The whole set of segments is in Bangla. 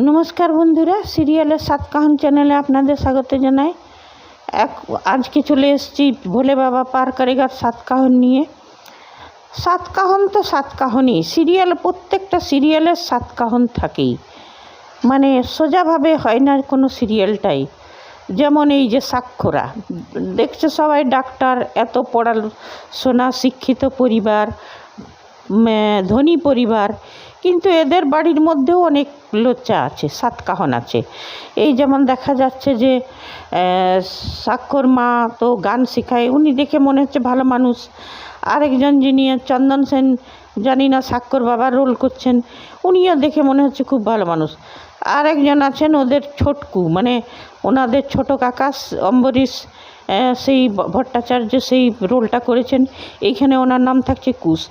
নমস্কার বন্ধুরা, সিরিয়ালের সাতকাহন চ্যানেলে আপনাদের স্বাগত জানাই। এক, আজকে চলে এসেছি ভোলে বাবা পার কারিগর সাতকাহন নিয়ে। সাতকাহন তো সাতকাহনই, সিরিয়াল, প্রত্যেকটা সিরিয়ালের সাতকাহন থাকেই। মানে সোজাভাবে হয় না কোনো সিরিয়ালটাই। যেমন এই যে সাক্ষরা, দেখছে সবাই, ডাক্তার, এত পড়াশোনা শিক্ষিত পরিবার ধনী পরিবার কিন্তু এদের বাড়ির মধ্যেও অনেক লোচা আছে সাতকাহন আছে। এই যেমন দেখা যাচ্ছে যে আহ, সাক্ষর মা তো গান শেখায় উনি দেখে মনে হচ্ছে ভালো মানুষ। আরেকজন যিনি চন্দন সেন জানি না সাক্ষর বাবার রোল করছেন উনিও দেখে মনে হচ্ছে খুব ভালো মানুষ। আরেকজন আছেন ওদের ছোটকু মানে ওনাদের ছোট কাকা অম্বরীশ সেই ভট্টাচার্য সেই রোলটা করেছেন এইখানে ওনার নাম থাকছে কুশ।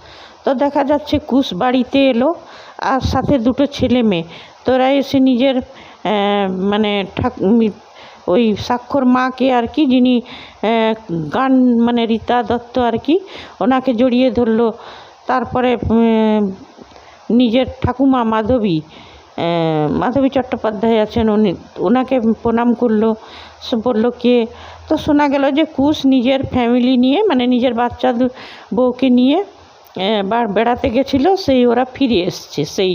তো দেখা যাচ্ছে কুশ বাড়িতে এলো আর সাথে দুটো ছেলে মেয়ে। তোরা এসে নিজের মানে ঠাক, ওই স্বাক্ষর মাকে আর কি, যিনি গান মানে রীতা দত্ত আর কি, ওনাকে জড়িয়ে ধরলো। তারপরে নিজের ঠাকুমা মাধবী মাধবী চট্টোপাধ্যায় আছেন, উনি, ওনাকে প্রণাম করল। বলল, কে? তো শোনা গেল যে কুশ নিজের ফ্যামিলি নিয়ে মানে নিজের বাচ্চা বউকে নিয়ে আহ, বা বেড়াতে গেছিল সেই ওরা ফিরে এসছে। সেই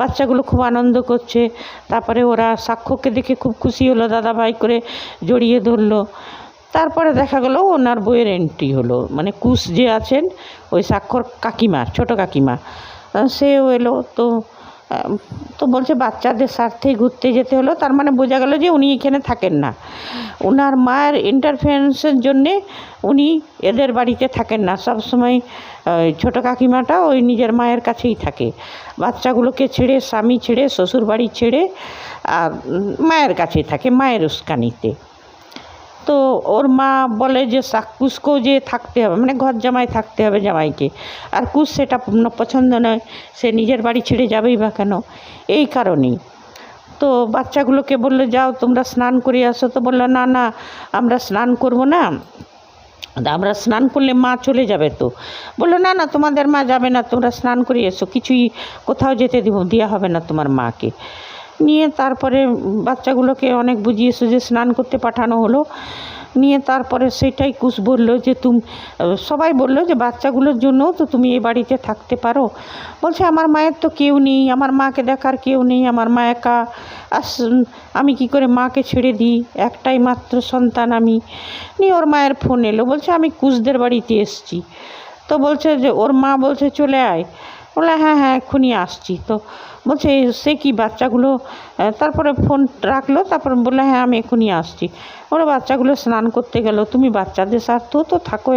বাচ্চাগুলো খুব আনন্দ করছে। তারপরে ওরা সাক্ষ্যকে দেখে খুব খুশি হলো দাদা ভাই করে জড়িয়ে ধরলো। তারপরে দেখা গেল ওনার বইয়ের এন্ট্রি হলো। মানে কুশ যে আছেন ওই স্বাক্ষর কাকিমা ছোট কাকিমা। সেও এলো। তো তো বলছে বাচ্চাদের স্বার্থেই ঘুরতে যেতে হলো। তার মানে বোঝা গেল যে উনি এখানে থাকেন না। ওনার মায়ের ইন্টারফারেন্সের জন্যে উনি এদের বাড়িতে থাকেন না। সব সময় ছোটো কাকিমাটা ওই নিজের মায়ের কাছেই থাকে। বাচ্চাগুলোকে ছেড়ে, স্বামী ছেড়ে শ্বশুর বাড়ি ছেড়ে, আর মায়ের কাছেই থাকে, মায়ের উস্কানিতে। তো ওর মা বলে যে সা- কুসকেও যে থাকতে হবে মানে ঘর জামাই থাকতে হবে জামাইকে। আর কুস সেটা পছন্দ নয়, সে নিজের বাড়ি ছেড়ে যাবেই বা কেন? এই কারণেই। তো বাচ্চাগুলোকে বলল, যাও, তোমরা স্নান করে আসো। তো বলল, না না, আমরা স্নান করব না। আমরা স্নান করলে মা চলে যাবে তো? বলল, না না, তোমাদের মা যাবে না, তোমরা স্নান করে এসো, কিছুই কোথাও যেতে দিব দেওয়া হবে না তোমার মাকে। নিয়ে তারপরে বাচ্চাগুলোকে অনেক বুঝিয়ে সুঝিয়ে স্নান করতে পাঠানো হলো। নিয়ে তারপরে সেটাই কুশ বলল যে তুম, সবাই বলল যে বাচ্চাগুলোর জন্যও তো তুমি এই বাড়িতে থাকতে পারো। বলছে, আমার মায়ের তো কেউ নেই, আমার মাকে দেখার কেউ নেই, আমার মা একা আমি কি করে মাকে ছেড়ে দিই? একটাই মাত্র সন্তান আমি। নিয়ে ওর মায়ের ফোন এলো, বলছে, আমি কুশদের বাড়িতে এসছি। তো বলছে যে, ওর মা বলছে, চলে আয়। বলে হ্যাঁ হ্যাঁ এক্ষুনি আসছি। তো বলছে, সে কি বাচ্চাগুলো? তারপরে ফোন রাখল, তারপর বলল হ্যাঁ আমি এক্ষুনি আসছি। ওরা বাচ্চাগুলো স্নান করতে গেল, তুমি বাচ্চাদের স্বার্থ তো থাকো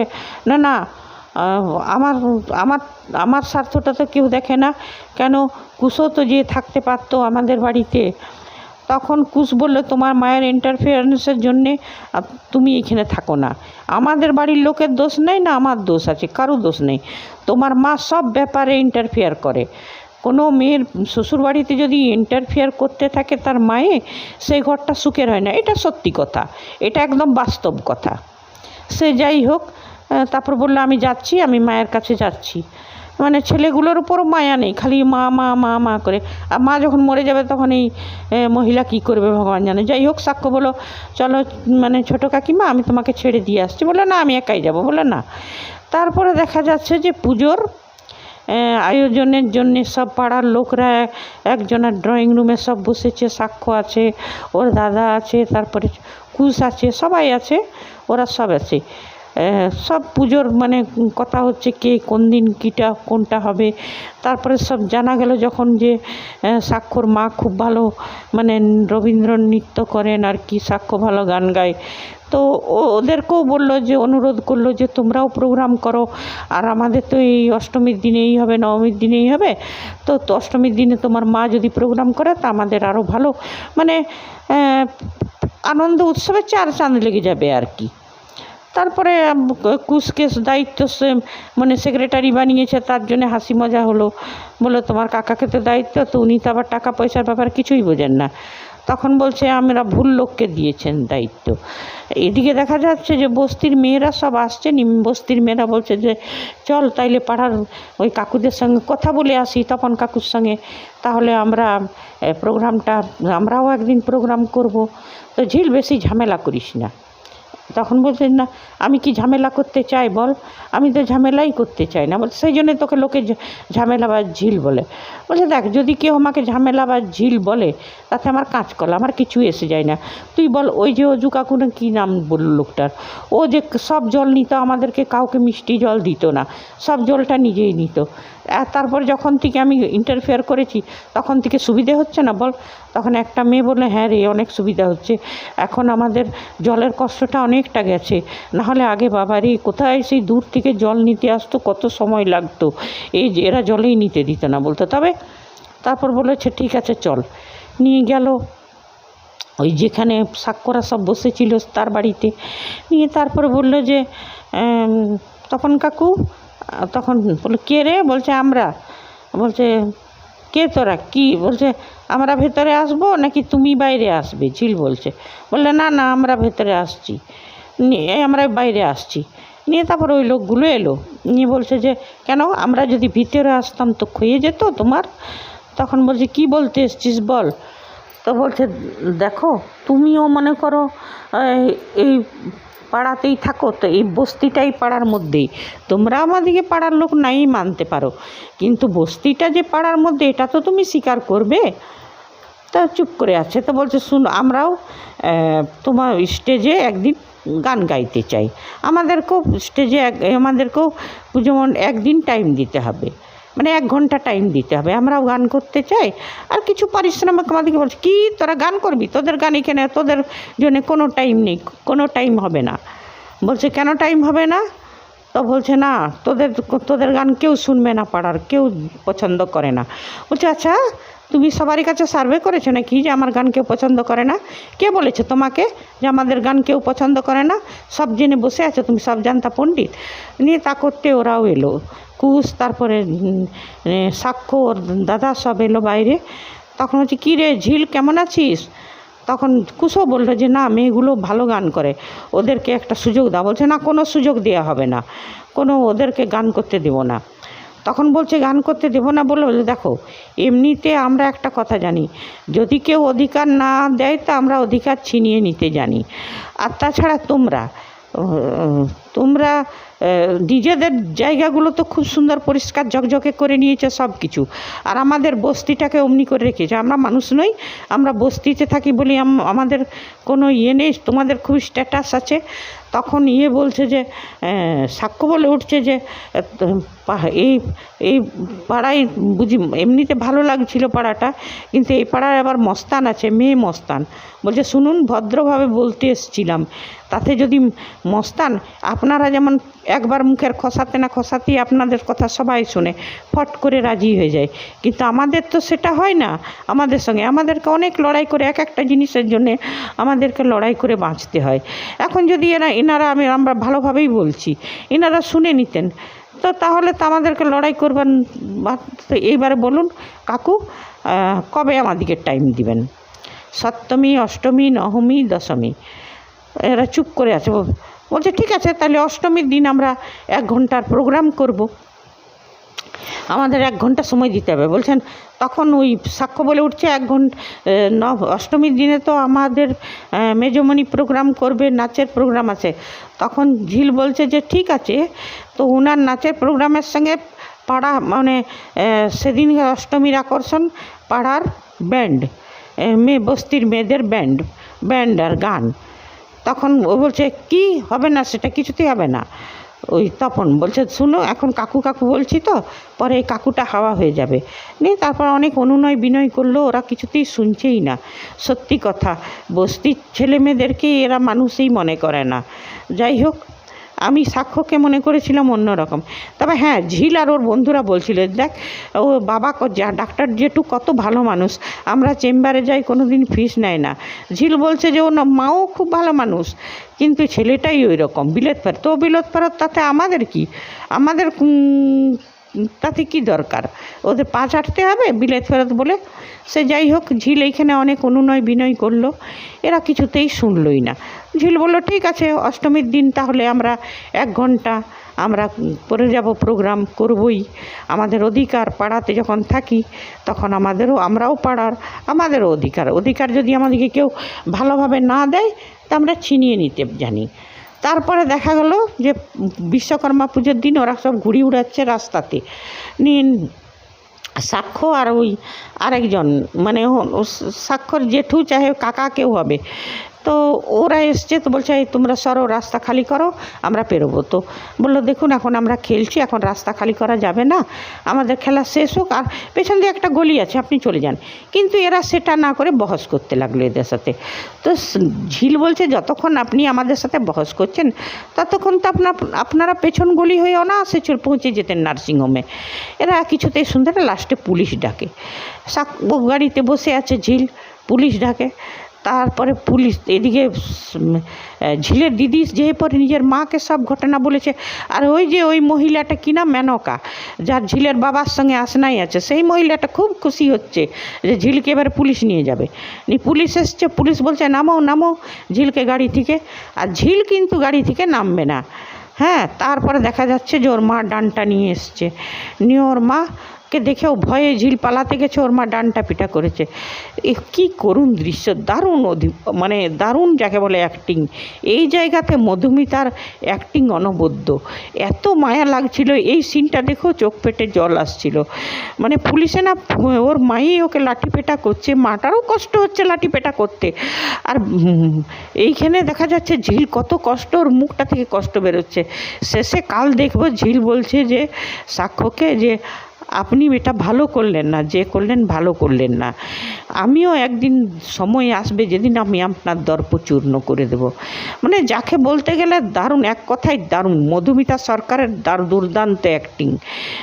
না না আমার আমার আমার স্বার্থটা তো কেউ দেখে না। কেন? কুশো তো যে থাকতে পারতো আমাদের বাড়িতে। তখন কুশ বলল, তোমার মায়ের ইন্টারফিয়ারেন্সের জন্যে তুমি এখানে থাকো না। আমাদের বাড়ির লোকের দোষ নেই না আমার দোষ আছে? কারও দোষ নেই? তোমার মা সব ব্যাপারে ইন্টারফেয়ার করে। কোনো মেয়ের শ্বশুরবাড়িতে যদি ইন্টারফেয়ার করতে থাকে তার মায়ে, সেই ঘরটা সুখের হয় না। এটা সত্যি কথা। এটা একদম বাস্তব কথা। সে যাই হোক তারপর বলল, আমি যাচ্ছি, আমি মায়ের কাছে যাচ্ছি। মানে ছেলেগুলোর উপরও মায়া নেই, খালি মা মা মা মা করে। আর মা যখন মরে যাবে তখন এই মহিলা কি করবে ভগবান জানে। যাই হোক, সাক্ষ্য বলো, চলো মানে ছোটো কাকিমা, আমি তোমাকে ছেড়ে দিয়ে আসছি। বলল, না, আমি একাই যাব। বলল, না। তারপরে দেখা যাচ্ছে যে পুজোর আয়োজনের জন্যে সব পাড়ার লোকরা একজনের ড্রয়িং রুমে সব বসেছে, সাক্ষ্য আছে, ওর দাদা আছে, তারপরে কুশ আছে, সবাই আছে, ওরা সব আছে। সব পুজোর মানে কথা হচ্ছে কে কোন দিন কীটা কোনটা হবে। তারপরে সব জানা গেল যখন যে আহ, সাক্ষর মা খুব ভালো মানে রবীন্দ্র নৃত্য করেন আর কি সাক্ষ্য ভালো গান গায়। তো ওদেরকেও বলল যে অনুরোধ করল যে তোমরাও প্রোগ্রাম করো। আর আমাদের তো এই অষ্টমীর দিনেই হবে নবমীর দিনেই হবে। তো অষ্টমীর দিনে তোমার মা যদি প্রোগ্রাম করে তা আমাদের আরও ভালো। মানে আনন্দ উৎসবে চার চাঁদ লেগে যাবে আর কি। তারপরে কুশকে দায়িত্ব মানে সেক্রেটারি বানিয়েছে, তার জন্য হাসি মজা হলো। বলল, তোমার কাকাকে তো দায়িত্ব, তো উনি তো আবার টাকা পয়সার ব্যাপার কিছুই বোঝেন না। তখন বলছে, আমরা ভুল লোককে দিয়েছেন দায়িত্ব। এদিকে দেখা যাচ্ছে যে, বস্তির মেয়েরা সব আসছে বস্তির মেয়েরা বলছে যে, চল তাইলে পাড়ার ওই কাকুদের সঙ্গে কথা বলে আসি, তপন কাকুর সঙ্গে। তাহলে আমরা প্রোগ্রামটা, আমরাও একদিন প্রোগ্রাম করব। তো ঝিল বেশি ঝামেলা করিস না। তখন বলছেন না, আমি কি ঝামেলা করতে চাই বল? আমি তো ঝামেলাই করতে চাই না। বলছে, সেই জন্য তোকে লোকে ঝামেলা বা ঝিল বলে। বলছে, দেখ, যদি কেউ আমাকে ঝামেলা বা ঝিল বলে, তাতে আমার কাঁচকলা আমার কিছু এসে যায় না। তুই বল, ওই যে অজু কাকু না কী নাম বলল লোকটার? ও যে সব জল নিত আমাদেরকে, কাউকে মিষ্টি জল দিত না। সব জলটা নিজেই নিত। তারপর যখন থেকে আমি ইন্টারফেয়ার করেছি, তখন থেকে সুবিধে হচ্ছে না? বল। তখন একটা মেয়ে বললে হ্যাঁ রে, অনেক সুবিধা হচ্ছে। এখন আমাদের জলের কষ্টটা অনেকটা গেছে। নাহলে আগে বাবা রে কোথায় সেই দূর থেকে জল নিতে আসতো? কত সময় লাগতো? এই যে, এরা জলেই নিতে দিত না বলতো। তবে তারপর বলেছে, ঠিক আছে, চল। নিয়ে গেল। ওই যেখানে সাক্ষরা সব বসেছিল তার বাড়িতে। নিয়ে তারপর বলল যে তখন কাকু তখন বলল, কে রে? বলছে, আমরা। বলছে, কে তোরা? কি? বলছে, আমরা ভেতরে আসব নাকি তুমি বাইরে আসবে? ঝিল বলছে। বললে, না না, আমরা ভেতরে আসছি। নিয়ে আমরা বাইরে আসছি। নিয়ে তারপর ওই লোকগুলো এলো। নিয়ে বলছে যে, কেন? আমরা যদি ভিতরে আসতাম তো ক্ষয়ে যেত তোমার? তখন বলছে, কি বলতে এসছিস বল? তো বলছে, দেখো, তুমিও মনে করো এই পাড়াতেই থাকো, তো এই বস্তিটাই পাড়ার মধ্যেই। তোমরা আমাদেরকে পাড়ার লোক নাই মানতে পারো। কিন্তু বস্তিটা যে পাড়ার মধ্যে, এটা তো তুমি স্বীকার করবে? তা চুপ করে আছে, তো বলছে, শুন, আমরাও তোমার স্টেজে একদিন গান গাইতে চাই। আমাদেরকেও স্টেজে এক, আমাদেরকেও মণ্ডপ একদিন টাইম দিতে হবে। মানে এক ঘণ্টা টাইম দিতে হবে। আমরাও গান করতে চাই। আর কিছু পারিশ্রমিক আমাদেরকে বলছে, কি? তোরা গান করবি? তোদের গান এখানে, তোদের জন্য কোনো টাইম নেই, কোনো টাইম হবে না। বলছে, কেন টাইম হবে না? তো বলছে, না, তোদের তোদের গান কেউ শুনবে না পাড়ার, কেউ পছন্দ করে না। বলছে আচ্ছা তুমি সবারই কাছে সার্ভে করেছ নাকি যে আমার গান কেউ পছন্দ করে না? কে বলেছে তোমাকে যে আমাদের গান কেউ পছন্দ করে না? সব জেনে বসে আছো তুমি, সব জানতা পণ্ডিত। নিয়ে তা করতে ওরাও এলো। কুশ, তারপরে সাক্ষ্য ওর দাদা সব এলো বাইরে। তখন হচ্ছে কী রে ঝিল, কেমন আছিস? তখন কুশও বলল যে, না, মেয়েগুলো ভালো গান করে। ওদেরকে একটা সুযোগ দাও। বলছে, না, কোনো সুযোগ দেওয়া হবে না। কোনো ওদেরকে গান করতে দেবো না। তখন বলছে, গান করতে দেবো না? বলে বলে দেখো, এমনিতে আমরা একটা কথা জানি। যদি কেউ অধিকার না দেয়, তো আমরা অধিকার ছিনিয়ে নিতে জানি। আর তাছাড়া তোমরা তোমরা নিজেদের জায়গাগুলো তো খুব সুন্দর পরিষ্কার ঝকঝকে করে নিয়েছে সব কিছু। আর আমাদের বস্তিটাকে অমনি করে রেখেছে। আমরা মানুষ নই, আমরা বস্তিতে থাকি বলি আমাদের কোনো ইয়ে নেই, তোমাদের খুব স্ট্যাটাস আছে। তখন ইয়ে বলছে যে সাক্ষ্য বলে উঠছে যে এই এই পাড়ায় বুঝি এমনিতে ভালো লাগছিল পাড়াটা, কিন্তু এই পাড়ায় আবার মস্তান আছে, মেয়ে মস্তান। বলছে, শুনুন, ভদ্রভাবে বলতে এসছিলাম। তাতে যদি মস্তান আপনারা যেমন একবার মুখের খসাতে না খসাতেই আপনাদের কথা সবাই শুনে, ফট করে রাজি হয়ে যায়। কিন্তু আমাদের তো সেটা হয় না আমাদের সঙ্গে। আমাদেরকে অনেক লড়াই করে, এক একটা জিনিসের জন্যে আমাদেরকে লড়াই করে বাঁচতে হয়। এখন যদি এরা, এনারা আমি, আমরা ভালোভাবেই বলছি, এনারা শুনে নিতেন। তো তাহলে তো আমাদেরকে লড়াই করবেন তো এইবারে বলুন, কাকু কবে আমাদেরকে টাইম দিবেন? সপ্তমী, অষ্টমী, নবমী, দশমী। এরা চুপ করে আছে। বলছে, ঠিক আছে, তাহলে অষ্টমীর দিন আমরা এক ঘণ্টার প্রোগ্রাম করব। আমাদের এক ঘণ্টা সময় দিতে হবে। বলছেন, তখন ওই সাক্ষ্য বলে উঠছে এক ঘণ্টা নব, অষ্টমীর দিনে তো আমাদের মেজমণি প্রোগ্রাম করবে, নাচের প্রোগ্রাম আছে। তখন ঝিল বলছে যে, ঠিক আছে, তো ওনার নাচের প্রোগ্রামের সঙ্গে পাড়া মানে সেদিন অষ্টমীর আকর্ষণ, পাড়ার ব্যান্ড মেয়ে বস্তির মেয়েদের ব্যান্ড ব্যান্ড আর গান। তখন ও বলছে, কি? হবে না সেটা কিছুতেই হবে না। ওই তপন বলছে, শুনো, এখন কাকু কাকু বলছি তো, পরে এই কাকুটা হাওয়া হয়ে যাবে। নিয়ে তারপর অনেক অনুনয় বিনয় করল, ওরা কিছুতেই শুনছেই না। সত্যি কথা, বস্তির ছেলে মেয়েদেরকে এরা মানুষই মনে করে না। যাই হোক আমি সাক্ষ্যকে মনে করেছিলাম অন্যরকম। তবে হ্যাঁ ঝিল আর ওর বন্ধুরা বলছিল, দেখ, ও বাবা যা, ডাক্তার জেঠু কত ভালো মানুষ, আমরা চেম্বারে যাই কোনো দিন ফিস নেয় না। ঝিল বলছে যে, ও মাও খুব ভালো মানুষ, কিন্তু ছেলেটাই ওই রকম বিলেত ফেরত তো বিলেত ফেরত তাতে আমাদের কি? আমাদের তাতে কি দরকার। ওদের পা চাটতে হবে, বিলেত ফেরত বলে। সে যাই হোক, ঝিল এইখানে অনেক অনুনয় বিনয় করল। এরা কিছুতেই শুনলই না। ঝিল বলল, ঠিক আছে, অষ্টমীর দিন তাহলে আমরা এক ঘণ্টা আমরা করে যাব, প্রোগ্রাম করবই। আমাদের অধিকার পাড়াতে যখন থাকি, তখন আমাদেরও, আমরাও পাড়ার, আমাদেরও অধিকার। অধিকার যদি আমাদেরকে কেউ ভালোভাবে না দেয়, তা আমরা ছিনিয়ে নিতে জানি। তারপরে দেখা গেল যে বিশ্বকর্মা পুজোর দিন ওরা সব ঘুড়ি উড়াচ্ছে রাস্তাতে। নিন, সাক্ষ্য আর ওই আরেকজন মানে সাক্ষর জেঠু চাহে কাকা কেউ হবে। তো ওরা এসছে তো বলছে, এই তোমরা সরো, রাস্তা খালি করো, আমরা পেরোবো। তো বলল, দেখুন, এখন আমরা খেলছি, এখন রাস্তা খালি করা যাবে না, আমাদের খেলা শেষ হোক, আর পেছন দিয়ে একটা গলি আছে, আপনি চলে যান। কিন্তু এরা সেটা না করে বহস করতে লাগল এদের সাথে। তো ঝিল বলছে, যতক্ষণ আপনি আমাদের সাথে বহস করছেন, ততক্ষণ তো আপনার আপনারা পেছন গলি হয়ে অনায়াসে পৌঁছে যেতেন নার্সিংহোমে। এরা কিছুতেই শুনতে না, লাস্টে পুলিশ ডাকে। সাক গাড়িতে বসে আছে ঝিল, পুলিশ ডাকে। তারপরে পুলিশ, এদিকে ঝিলের দিদি যে পরে নিজের মাকে সব ঘটনা বলেছে। আর ওই যে ওই মহিলাটা কিনা মেনকা, যার ঝিলের বাবার সঙ্গে আসনাই আছে। সেই মহিলাটা খুব খুশি হচ্ছে যে ঝিলকে এবার পুলিশ নিয়ে যাবে। নি, পুলিশ এসছে, পুলিশ বলছে, নামো নামো ঝিলকে গাড়ি থেকে। আর ঝিল কিন্তু গাড়ি থেকে নামবে না। হ্যাঁ তারপরে দেখা যাচ্ছে যে ওর মা ডানটা নিয়ে এসছে। নিয়ে ওর মাকে দেখেও ভয়ে ঝিল পালাতে গেছে, ওর মা ডানটা পিটা করেছে। এ কী করুণ দৃশ্য, দারুণ অধি মানে দারুণ যাকে বলে অ্যাক্টিং এই জায়গাতে মধুমিতার অ্যাক্টিং অনবদ্য। এত মায়া লাগছিল, এই সিনটা দেখেও চোখ পেটে জল আসছিল। মানে পুলিশে না, ওর মাই ওকে লাঠি পেটা করছে, মাটারও কষ্ট হচ্ছে লাঠি পেটা করতে। আর এইখানে দেখা যাচ্ছে ঝিল কত কষ্ট, ওর মুখটা থেকে কষ্ট বেরোচ্ছে। শেষে কাল দেখব ঝিল বলছে যে, সাক্ষ্যকে যে আপনি এটা ভালো করলেন না, যে করলেন ভালো করলেন না। আমিও একদিন সময় আসবে যেদিন আমি আপনার দর্প চূর্ণ করে দেব। মানে যাকে বলতে গেলে দারুণ, এক কথায় দারুণ। মধুমিতা সরকারের দার দুর্দান্ত অ্যাক্টিং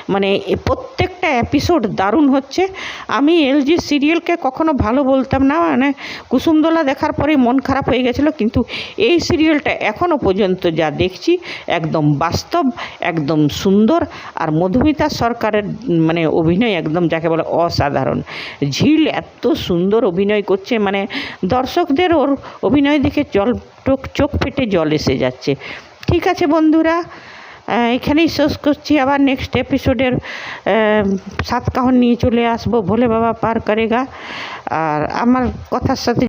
মানে প্রত্যেকটা এপিসোড দারুণ হচ্ছে। আমি এলজি সিরিয়ালকে কখনো ভালো বলতাম না। মানে কুসুমদোলা দেখার পরেই মন খারাপ হয়ে গেছিল। কিন্তু এই সিরিয়ালটা এখনও পর্যন্ত যা দেখছি, একদম বাস্তব, একদম সুন্দর। আর মধুমিতা সরকারের মানে অভিনয় একদম যাকে বলে অসাধারণ। ঝিল এত সুন্দর অভিনয় করছে মানে দর্শকদের ওর অভিনয় দেখে জল চোখ চোখ ফেটে জল এসে যাচ্ছে। ঠিক আছে বন্ধুরা এখানেই শেষ করছি। আবার নেক্সট এপিসোডের সাত কাহন নিয়ে চলে আসব। ভোলে বাবা পার করেগা। আর আমার কথার সাথে